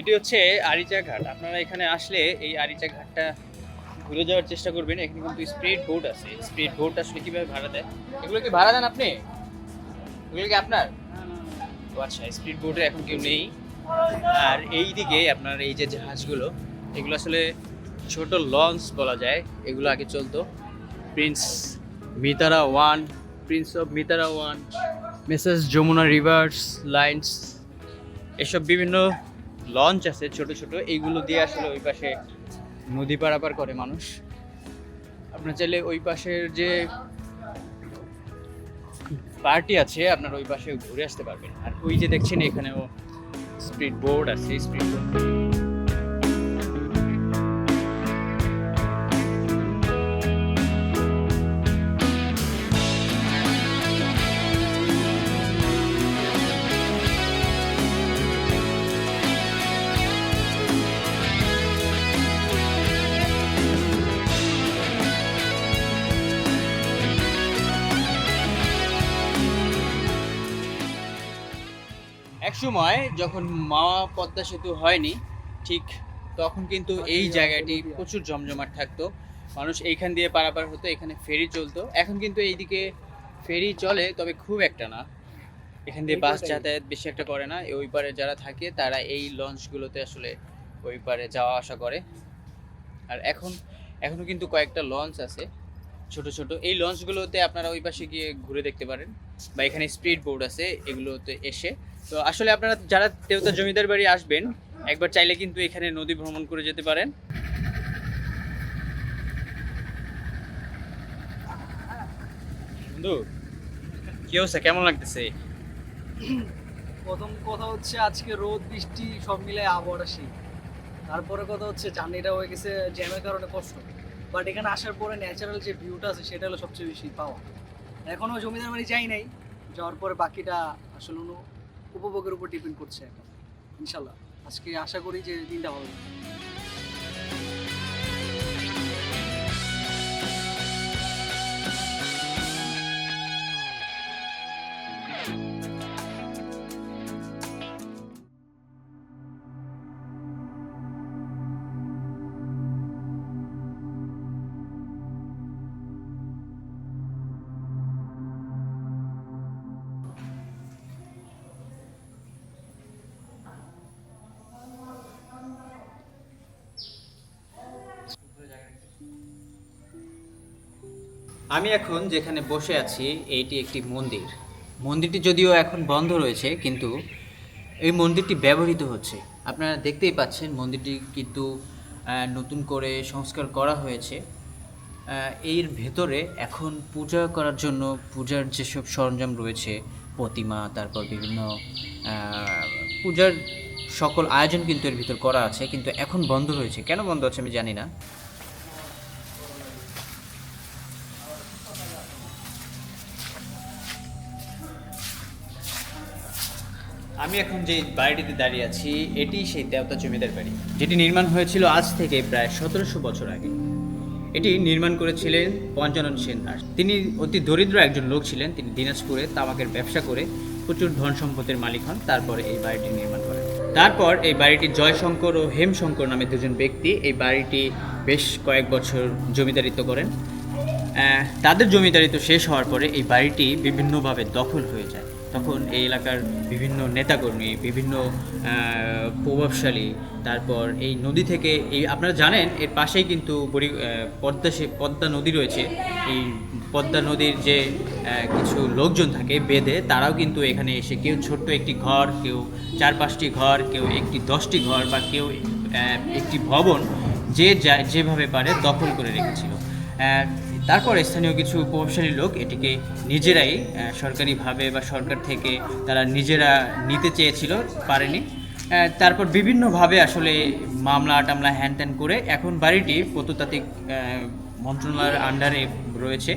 এটি হচ্ছে আরিচা ঘাট। আপনারা এখানে আসলে এই আরিচা ঘাটটা ঘুরে যাওয়ার চেষ্টা করবেন। এখানে কিন্তু স্পিড বোট আছে। স্পিড বোট আসলে কীভাবে ভাড়া দেয়? এগুলো কি ভাড়া দেন আপনি? এগুলো কি আপনার? আচ্ছা স্পিড বোটে এখন কেউ নেই। আর এই দিকে আপনার এই যে জাহাজগুলো, এগুলো আসলে ছোট লঞ্চ বলা যায়। এগুলো আগে চলতো। Prince Mitara one, prince of Mitara one, Messrs Jamuna rivers lines এসব বিভিন্ন লঞ্চ আছে ছোট ছোট, এইগুলো দিয়ে আসলে ওই পাশে নদী পারাপার করে মানুষ। আপনার চাইলে ওই পাশের যে পার্টি আছে, আপনার ওই পাশে ঘুরে আসতে পারবেন। আর ওই যে দেখছেন এখানেও স্পিড বোর্ড আছে, স্পিড বোর্ড সময় যখন মাওয়া পদ্মা সেতু হয়নি ঠিক তখন কিন্তু এই জায়গাটি প্রচুর জমজমাট থাকতো। মানুষ এইখান দিয়ে পারাপার হতো এখানে ফেরি চলতো। এখন কিন্তু এইদিকে ফেরি চলে তবে খুব একটা না। এখান দিয়ে বাস যাতায়াত বেশি একটা করে না। ওই পারে যারা থাকে তারা এই লঞ্চগুলোতে আসলে ওই পারে যাওয়া আসা করে। আর এখন এখনও কিন্তু কয়েকটা লঞ্চ আছে। ছোট ছোট। এই লঞ্চগুলোতে আপনারা ওই পাশে গিয়ে ঘুরে দেখতে পারেন। বা এখানে স্পিড বোর্ড আছে, এগুলোতে এসে। তো আসলে আপনারা যারা দেবতা জমিদার বাড়ি আসবেন, একবার চাইলে কিন্তু এখানে নদী ভ্রমণ করে যেতে পারেন। বন্ধু, কি অবস্থা? কেমন লাগতেছে? প্রথম কথা হচ্ছে আজকে রোদ, বৃষ্টি, সব মিলে আবহাওয়াটা শীত। তারপরে কথা হচ্ছে জার্নিটা হয়ে গেছে, জ্যামের কারণে কষ্ট। বাট এখানে আসার পরে ন্যাচারাল যে ভিউটা আছে, সেটা হলো সবচেয়ে বেশি পাওয়া। এখনও জমিদার বাড়ি যাই নাই, যাওয়ার পরে বাকিটা আসলে উপভোগের উপর ডিপেন্ড করছে এখন। ইনশাল্লাহ। আজকে আশা করি যে দিনটা ভালো আমি এখন যেখানে বসে আছি, এইটি একটি মন্দির। মন্দিরটি যদিও এখন বন্ধ রয়েছে, কিন্তু এই মন্দিরটি ব্যবহৃত হচ্ছে। আপনারা দেখতেই পাচ্ছেন, মন্দিরটি কিন্তু নতুন করে সংস্কার করা হয়েছে। এর ভেতরে এখন পূজা করার জন্য পূজার যেসব সরঞ্জাম রয়েছে, প্রতিমা, তারপর বিভিন্ন পূজার সকল আয়োজন কিন্তু এর ভিতর করা আছে, কিন্তু এখন বন্ধ রয়েছে কেন বন্ধ আছে আমি জানি না। আমি এখন যে বাড়িটিতে দাঁড়িয়ে আছি, এটি সেই দেবতা জমিদার বাড়ি, যেটি নির্মাণ হয়েছিল আজ থেকে প্রায় সতেরোশো বছর আগে। এটি নির্মাণ করেছিলেন পঞ্চানন সেন দাস। তিনি অতি দরিদ্র একজন লোক ছিলেন, তিনি দিনাজপুরে তামাকের ব্যবসা করে প্রচুর ধন সম্পদের মালিক হন, তারপরে এই বাড়িটি নির্মাণ করেন। তারপর এই বাড়িটি জয়শঙ্কর ও হেমশঙ্কর নামে দুজন ব্যক্তি, এই বাড়িটি বেশ কয়েক বছর জমিদারিত্ব করেন। তাদের জমিদারিত্ব শেষ হওয়ার পরে এই বাড়িটি বিভিন্নভাবে দখল হয়ে যায়। তখন এই এলাকার বিভিন্ন নেতাকর্মী, বিভিন্ন প্রভাবশালী, তারপর এই নদী থেকে এই, আপনারা জানেন, এর পাশেই কিন্তু পদ্মা সে- পদ্মা নদী রয়েছে। এই পদ্মা নদীর যে কিছু লোকজন থাকে বেদে, তারাও কিন্তু এখানে এসে কেউ ছোট্ট একটি ঘর, কেউ চার পাঁচটি ঘর, কেউ একটি দশটি ঘর বা কেউ একটি ভবন যে যেভাবে পারে দখল করে রেখেছিল। তারপর স্থানীয় কিছু প্রভাবশালী লোক এটিকে নিজেরাই সরকারিভাবে বা সরকার থেকে তারা নিজেরা নিতে চেয়েছিল, পারেনি। তারপর বিভিন্নভাবে আসলে মামলা টামলা হ্যান ত্যান করে এখন বাড়িটি প্রত্নতাত্ত্বিক মন্ত্রণালয়ের আন্ডারে রয়েছে।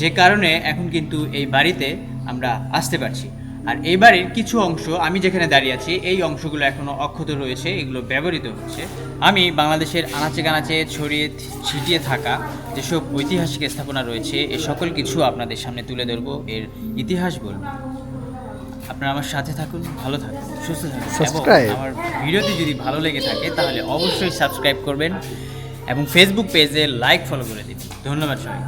যে কারণে এখন কিন্তু এই বাড়িতে আমরা আসতে পারছি। আর এই বাড়ির কিছু অংশ আমি যেখানে দাঁড়িয়ে আছি এই অংশগুলো এখনও অক্ষত রয়েছে এগুলো ব্যবহৃত হচ্ছে। আমি বাংলাদেশের আনাচে কানাচে ছড়িয়ে ছিটিয়ে থাকা যেসব ঐতিহাসিক স্থাপনা রয়েছে এ সকল কিছু আপনাদের সামনে তুলে ধরবো এর ইতিহাস বলব। আপনারা আমার সাথে থাকুন ভালো থাকুন সুস্থ থাকুন। এবং আমার ভিডিওটি যদি ভালো লেগে থাকে তাহলে অবশ্যই সাবস্ক্রাইব করবেন এবং ফেসবুক পেজে লাইক ফলো করে দিন। ধন্যবাদ সবাই